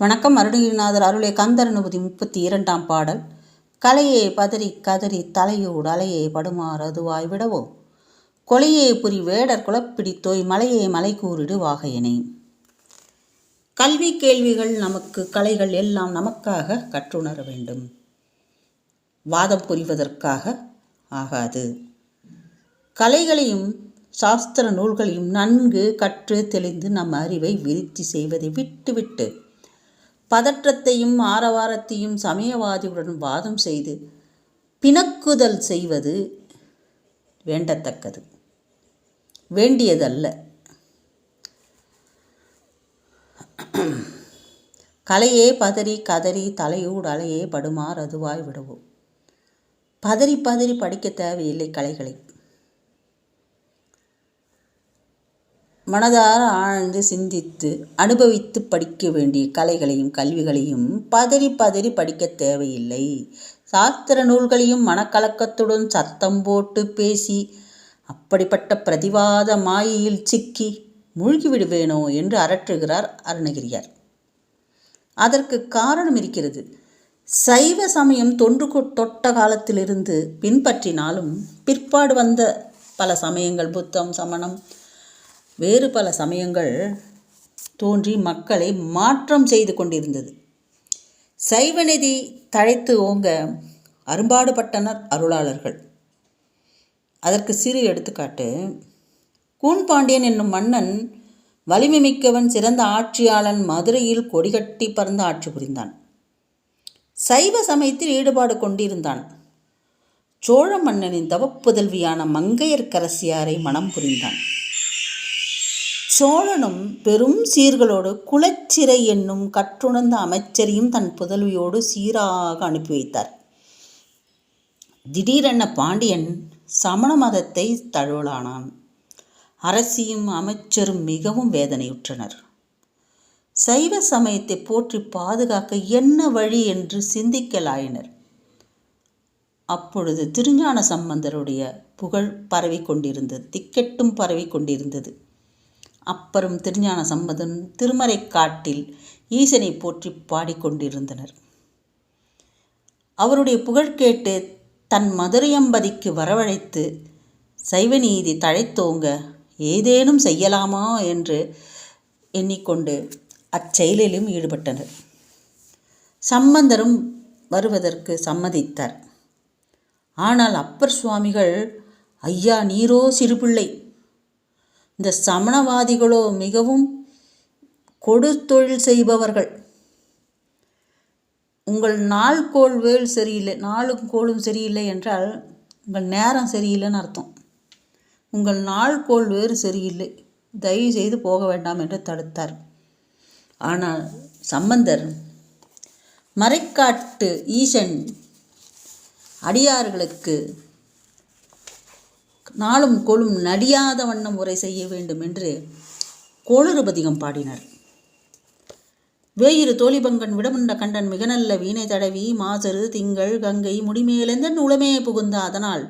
வணக்கம் அருணகிரிநாதர் அருளே கந்தரனுபதி முப்பத்தி இரண்டாம் பாடல். கலையே பதறி கதறி தலையோடு அலையே படுமாறு அதுவாய் விடவோ? கொலையே புரி வேடர் குலப்பிடித்தோய் மலையே மலை கூறிடு வாகையனே. கல்வி கேள்விகள் நமக்கு கலைகள் எல்லாம் நமக்காக கற்றுணர வேண்டும். வாதம் புரிவதற்காக ஆகாது. கலைகளையும் சாஸ்திர நூல்களையும் நன்கு கற்று தெளிந்து நம் அறிவை விருத்தி செய்வதை விட்டுவிட்டு பதற்றத்தையும் ஆரவாரத்தையும் சமயவாதியுடன் வாதம் செய்து பிணக்குதல் செய்வது வேண்டத்தக்கது. வேண்டியதல்ல. கலையே பதறி கதறி தலையூடு அலையே படுமாறு அதுவாய் விடுவோம். பதறி பதறி படிக்க தேவையில்லை கலைகளை. மனதார ஆழ்ந்து சிந்தித்து அனுபவித்து படிக்க வேண்டிய கலைகளையும் கல்விகளையும் பதறி பதறி படிக்க தேவையில்லை. சாஸ்திர நூல்களையும் மனக்கலக்கத்துடன் சத்தம் போட்டு பேசி அப்படிப்பட்ட பிரதிவாத மாயையில் சிக்கி மூழ்கிவிடுவேனோ என்று அரற்றுகிறார் அருணகிரியார். அதற்கு காரணம் இருக்கிறது. சைவ சமயம் தொன்று தொட்ட காலத்திலிருந்து பின்பற்றினாலும் பிற்பாடு வந்த பல சமயங்கள் புத்தம் சமணம் வேறு பல சமயங்கள் தோன்றி மக்களை மாற்றம் செய்து கொண்டிருந்தது. சைவநிதி தழைத்து ஓங்க அரும்பாடுபட்டனர் அருளாளர்கள். அதற்கு சிறு எடுத்துக்காட்டு கூன்பாண்டியன் என்னும் மன்னன் வலிமை மிக்கவன் சிறந்த ஆட்சியாளன் மதுரையில் கொடிகட்டி பறந்து ஆட்சி புரிந்தான். சைவ சமயத்தில் ஈடுபாடு கொண்டிருந்தான். சோழ மன்னனின் தவப்புதல்வியான மங்கையர்க்கரசியாரை மனம் புரிந்தான். சோழனும் பெரும் சீர்களோடு குலச்சிறை என்னும் கற்றுணர்ந்த அமைச்சரையும் தன் புதல்வியோடு சீராக அனுப்பி வைத்தார். திடீரென பாண்டியன் சமண மதத்தை தழுவலானான். அரசியும் அமைச்சரும் மிகவும் வேதனையுற்றனர். சைவ சமயத்தை போற்றி பாதுகாக்க என்ன வழி என்று சிந்திக்கலாயினர். அப்பொழுது திருஞான சம்பந்தருடைய புகழ் பரவி கொண்டிருந்தது திக்கெட்டும் பரவி கொண்டிருந்தது அப்பரும் திருஞான சம்பதன் திருமறை காட்டில் ஈசனை போற்றி பாடிக்கொண்டிருந்தனர் அவருடைய புகழ் கேட்டு தன் மதுரையம்பதிக்கு வரவழைத்து சைவநீதி தழைத்தோங்க ஏதேனும் செய்யலாமா என்று எண்ணிக்கொண்டு அச்செயலிலும் ஈடுபட்டனர். சம்பந்தரும் வருவதற்கு சம்மதித்தார். ஆனால் அப்பர் சுவாமிகள் ஐயா நீரோ சிறுபிள்ளை இந்த சமணவாதிகளோ மிகவும் கொடுத்தொழில் செய்பவர்கள். உங்கள் நாள் கோள் வேல் சரியில்லை நாளும் கோளும் சரியில்லை என்றால் உங்கள் நேரம் சரியில்லைன்னு அர்த்தம். உங்கள் நாள் கோள் வேறு சரியில்லை தயவு செய்து போக வேண்டாம் என்று தடுத்தார். ஆனால் சம்பந்தர் மறைக்காட்டு ஈசன் அடியார்களுக்கு நாளும் கொளும் நடியாத வண்ணம் உரை செய்ய வேண்டும் என்று கோளறுபதிகம் பாடினார். வேயிரு தோழிபங்கன் விடமுண்ட கண்டன் மிக நல்ல வீணை தடவி மாசரு திங்கள் கங்கை முடிமேலெந்தன் உளமே புகுந்த அதனால்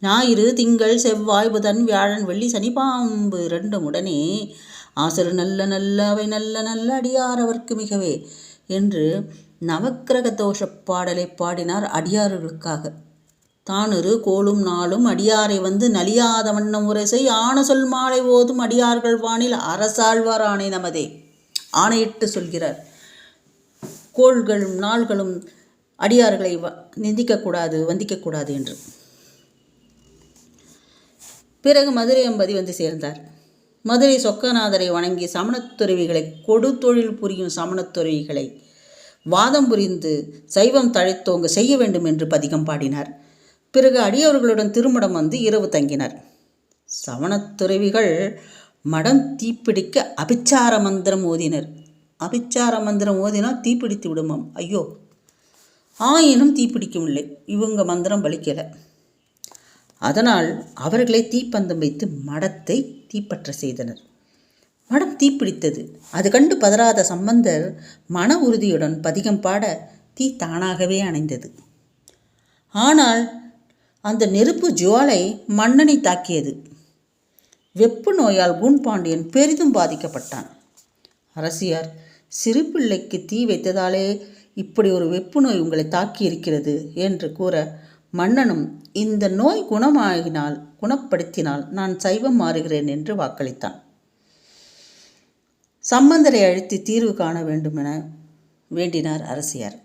ஞாயிறு திங்கள் செவ்வாய் புதன் வியாழன் வெள்ளி சனி பாம்பு இரண்டும் உடனே ஆசரு நல்ல நல்ல அவை நல்ல நல்ல அடியாரவர்க்கு மிகவே என்று நவக்கிரக தோஷ பாடலை பாடினார் அடியார்களுக்காக. தானிரு கோலும் நாளும் அடியாரை வந்து நலியாத வண்ணம் உரசை ஆன சொல் மாலை ஓதும் அடியார்கள் வானில் அரசாழ்வார் ஆணை நமதே. ஆணையிட்டு சொல்கிறார். கோள்களும் நாள்களும் அடியார்களை வ நிந்திக்கக்கூடாது வந்திக்கக்கூடாது என்று. பிறகு மதுரை அம்பதி வந்து சேர்ந்தார். மதுரை சொக்கநாதரை வணங்கி சமணத்துறவிகளை கொடுத்தொழில் புரியும் சமணத்துறவிகளை வாதம் புரிந்து சைவம் தழைத்தோங்க செய்ய வேண்டும் என்று பதிகம் பாடினார். பிறகு அடியவர்களுடன் திருமணம் வந்து இரவு தங்கினர். சவணத்துறவிகள் மடம் தீப்பிடிக்க அபிச்சார மந்திரம் ஓதினர். அபிச்சார மந்திரம் ஓதினால் தீப்பிடித்து விடுமாம். ஐயோ ஆயினும் தீப்பிடிக்கவில்லை. இவங்க மந்திரம் பலிக்கலை. அதனால் அவர்களை தீப்பந்தம் வைத்து மடத்தை தீப்பற்ற செய்தனர். மடம் தீப்பிடித்தது. அது கண்டு பதறாத சம்பந்தர் மன உறுதியுடன் பதிகம் பாட தீ தானாகவே அணைந்தது. ஆனால் அந்த நெருப்பு ஜுவாலை மன்னனை தாக்கியது. வெப்பு நோயால் குண்பாண்டியன் பெரிதும் பாதிக்கப்பட்டான். அரசியார் சிறு பிள்ளைக்கு தீ வைத்ததாலே இப்படி ஒரு வெப்பு நோய் உங்களை தாக்கி இருக்கிறது என்று கூற மன்னனும் இந்த நோய் குணமாகினால் குணப்படுத்தினால் நான் சைவம் மாறுகிறேன் என்று வாக்களித்தான். சம்பந்தரை அழைத்து தீர்வு காண வேண்டுமென வேண்டினார் அரசியார்.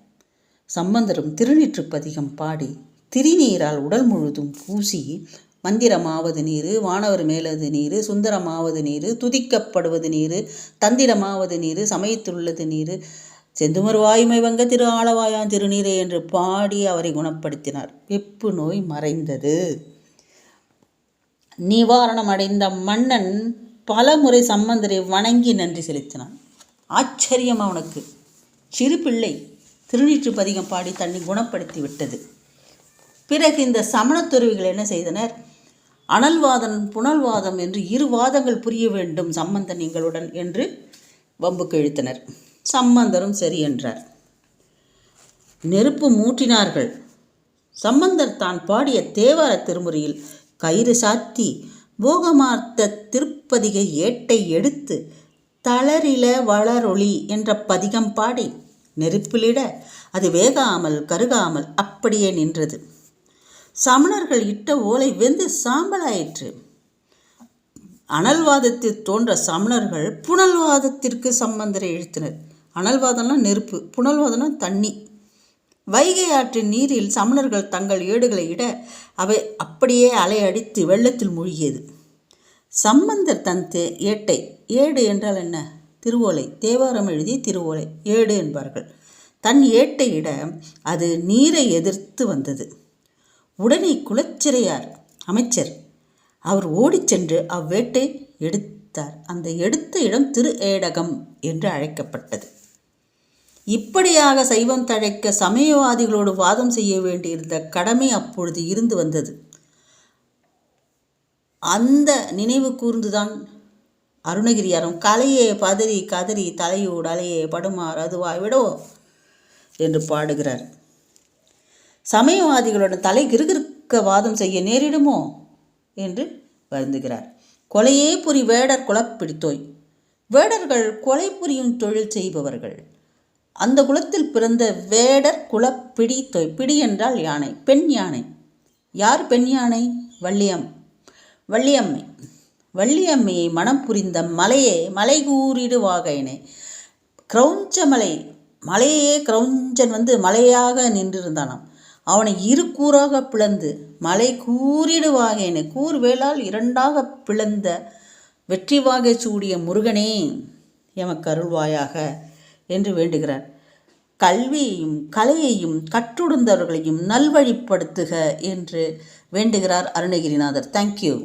சம்பந்தரும் திருநீற்றுப்பதிகம் பாடி திருநீரால் உடல் முழுதும் பூசி மந்திரமாவது நீர் வானவர் மேலது நீர் சுந்தரமாவது நீர் துதிக்கப்படுவது நீர் தந்திரமாவது நீர் சமயத்துள்ளது நீர் செந்துமர் வாயுமை வங்க திரு ஆளவாயான் திருநீரை என்று பாடி அவரை குணப்படுத்தினார். வெப்பு நோய் மறைந்தது. நிவாரணம் அடைந்த மன்னன் பல முறை சம்பந்தரை வணங்கி நன்றி செலுத்தினான். ஆச்சரியம் அவனுக்கு. சிறு பிள்ளை திருநீற்று பதிகம் பாடி தன்னை குணப்படுத்தி விட்டது. பிறகு இந்த சமணத்துறவிகள் என்ன செய்தனர்? அனல்வாதன் புனல்வாதம் என்று இரு வாதங்கள் புரிய வேண்டும் சம்பந்தன் எங்களுடன் என்று வம்புக்கு இழுத்தனர். சம்பந்தரும் சரி என்றார். நெருப்பு மூட்டினார்கள். சம்பந்தர் தான் பாடிய தேவார திருமுறையில் கயிறு சாத்தி போகமார்த்த திருப்பதிகை ஏட்டை எடுத்து தளரில வளரொளி என்ற பதிகம் பாடி நெருப்பிலிட அது வேகாமல் கருகாமல் அப்படியே நின்றது. சமணர்கள் இட்ட ஓலை வெந்து சாம்பலாயிற்று. அனல்வாதத்தில் தோன்ற சமணர்கள் புனல்வாதத்திற்கு சம்பந்தரை இழுத்தனர். அனல்வாதம்னா நெருப்பு புனல்வாதம்னா தண்ணி. வைகை ஆற்றின் நீரில் சமணர்கள் தங்கள் ஏடுகளை இட அவை அப்படியே அலையடித்து வெள்ளத்தில் மூழ்கியது. சம்பந்தர் தந்து ஏட்டை ஏடு என்றால் என்ன? திருவோலை. தேவாரம் எழுதி திருவோலை. ஏடு என்பார்கள். தன் ஏட்டை இட அது நீரை எதிர்த்து வந்தது. உடனே குலச்சிறையார் அமைச்சர். அவர் ஓடிச் சென்று அவ்வேட்டை எடுத்தார். அந்த எடுத்த இடம் திரு ஏடகம் என்று அழைக்கப்பட்டது. இப்படியாக சைவம் தழைக்க சமயவாதிகளோடு வாதம் செய்ய வேண்டியிருந்த கடமை அப்பொழுது இருந்து வந்தது. அந்த நினைவு கூர்ந்துதான் அருணகிரியாரும் கலையே பதறி கதறி தலையோடு அலையே படுமாறு அதுவாய் விடோ என்று பாடுகிறார். சமயவாதிகளுடன் தலை கிருகிருக்க வாதம் செய்ய நேரிடுமோ? என்று வருந்துகிறார். கொலையே புரி வேடர் குலப்பிடித்தோய். வேடர்கள் கொலை புரியும் தொழில் செய்பவர்கள். அந்த குலத்தில் பிறந்த வேடர் குலப்பிடி தொய் பிடி என்றால் யானை. பெண் யானை. யார் பெண் யானை? வள்ளியம். வள்ளியம்மை. வள்ளியம்மையை மனம் புரிந்த மலையே மலை கூறிடுவாகைனே. கிரௌஞ்ச மலை. மலையே கிரௌஞ்சன் வந்து மலையாக நின்றிருந்தானாம். அவனை இரு கூறாக பிளந்து மலை கூறிடுவாகேனே கூர்வேளால் இரண்டாக பிளந்த வெற்றி வாகை சூடிய முருகனே எமக்கு அருள்வாயாக என்று வேண்டுகிறார். கல்வியையும் கலையையும் கற்றுடுந்தவர்களையும் நல்வழிப்படுத்துக என்று வேண்டுகிறார் அருணகிரிநாதர். தேங்க்யூ